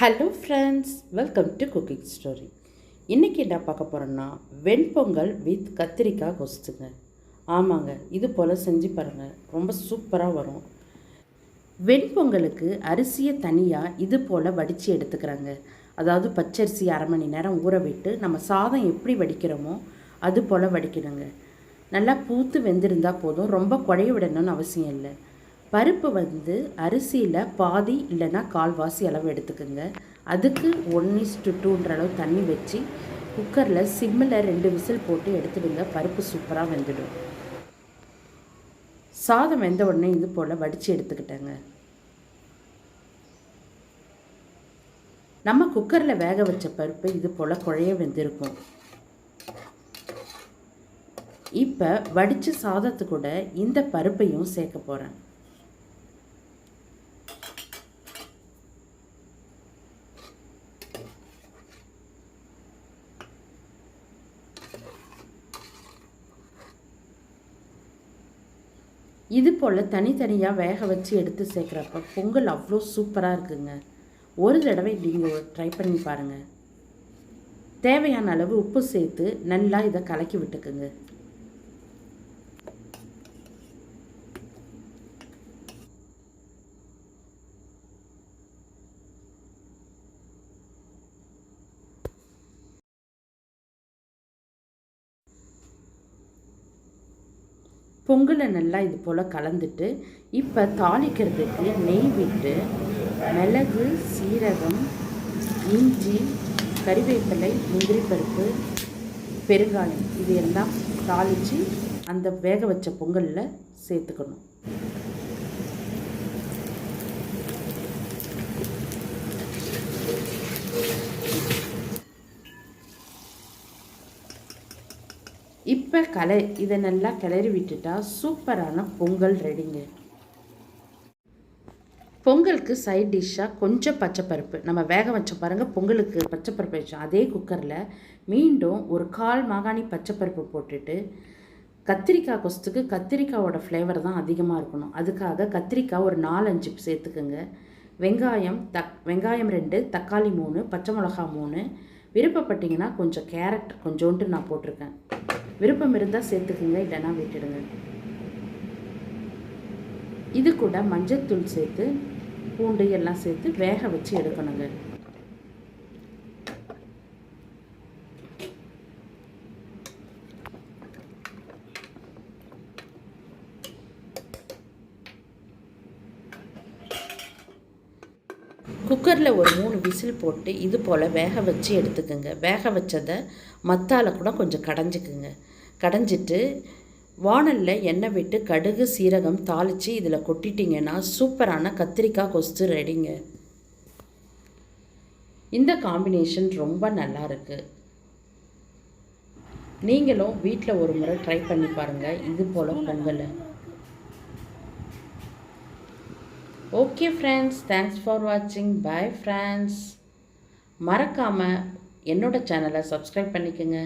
Hello friends welcome to cooking story இன்றைக்கி என்ன பார்க்க போகிறோன்னா வெண்பொங்கல் வித் கத்திரிக்காய் கொசுத்துங்க ஆமாங்க இது போல் செஞ்சு பாருங்கள் ரொம்ப சூப்பராக வரும். வெண்பொங்கலுக்கு அரிசியை தனியாக இது போல் வடித்து எடுத்துக்கிறாங்க. அதாவது பச்சரிசி அரை மணி நேரம் ஊற விட்டு நம்ம சாதம் எப்படி வடிக்கிறோமோ அது போல் வடிக்கணுங்க. நல்லா பூத்து வெந்திருந்தால் போதும். ரொம்ப குழைய விடணும்னு அவசியம் இல்லை. பருப்பு வந்து அரிசியில் பாதி இல்லைன்னா கால்வாசி அளவு எடுத்துக்கோங்க. அதுக்கு ஒன் இஸ் டு டூன்ற அளவு தண்ணி வச்சு குக்கரில் சிம்மில் ரெண்டு விசில் போட்டு எடுத்துடுங்க. பருப்பு சூப்பராக வெந்துடும். சாதம் வெந்த உடனே இது போல் வடித்து எடுத்துக்கிட்டேங்க. நம்ம குக்கரில் வேக வச்ச பருப்பு இது போல் குழைய வெந்திருக்கும். இப்போ வடித்த சாதத்து கூட இந்த பருப்பையும் சேர்க்க போகிறேன் இது போல் தனித்தனியாக வேக வச்சு எடுத்து சேர்க்குறப்ப பொங்கல் அவ்வளோ சூப்பராக இருக்குங்க. ஒரு தடவை நீங்கள் ட்ரை பண்ணி பாருங்கள் தேவையான அளவு உப்பு சேர்த்து நல்லா இதை கலக்கி விட்டுக்குங்க. பொங்கலை நல்லா இது போல் கலந்துட்டு இப்போ தாளிக்கிறதுக்கு நெய் விட்டு மிளகு சீரகம் இஞ்சி கறிவேப்பிலை முந்திரி பருப்பு பெருங்காயம் இது எல்லாம் தாளித்து அந்த வேக வச்ச பொங்கலில் சேர்த்துக்கணும். இப்போ கலை இதை நல்லா கிளறி விட்டுட்டா சூப்பரான பொங்கல் ரெடிங்க பொங்கலுக்கு சைட் டிஷ்ஷாக கொஞ்சம் பச்சைப்பருப்பு. நம்ம வேக வச்ச பாருங்கள் பொங்கலுக்கு பச்சைப்பருப்பு வச்சோம் அதே குக்கரில் மீண்டும் ஒரு கால் மாகாணி பச்சைப்பருப்பு போட்டுட்டு கத்திரிக்காய் கொஸ்துக்கு கத்திரிக்காயோட ஃப்ளேவர் தான் அதிகமாக இருக்கணும். அதுக்காக கத்திரிக்காய் ஒரு நாலஞ்சு சேர்த்துக்குங்க. வெங்காயம் தக் வெங்காயம் ரெண்டு தக்காளி மூணு பச்சை மிளகா மூணு விருப்பப்பட்டீங்கன்னா கொஞ்சம் கேரட் கொஞ்சோண்டு நான் போட்டிருக்கேன். விருப்பம் இருந்தால் சேர்த்துக்குங்க இல்லைன்னா விட்டுடுங்க. இது கூட மஞ்சத்தூள் சேர்த்து பூண்டு எல்லாம் சேர்த்து வேக வச்சு எடுக்கணுங்க. குக்கரில் ஒரு மூணு விசில் போட்டு இது போல் வேக வச்சு எடுத்துக்கோங்க. வேக வச்சதை மத்தால் கூட கொஞ்சம் கடைஞ்சிக்குங்க. கடைஞ்சிட்டு வானலில் எண்ணெய் விட்டு கடுகு சீரகம் தாளித்து இதில் கொட்டிட்டிங்கன்னா சூப்பரான கத்திரிக்காய் கொஸ்து ரெடிங்க. இந்த காம்பினேஷன் ரொம்ப நல்லா இருக்குது நீங்களும் வீட்டில் ஒரு முறை ட்ரை பண்ணி பாருங்கள் இது போல் பொங்கலை. ஓகே ஃப்ரெண்ட்ஸ் தேங்க்ஸ் ஃபார் வாட்சிங் பாய் ஃப்ரெண்ட்ஸ் மறக்காமல் என்னோடய சேனலை சப்ஸ்கிரைப் பண்ணிக்கோங்க.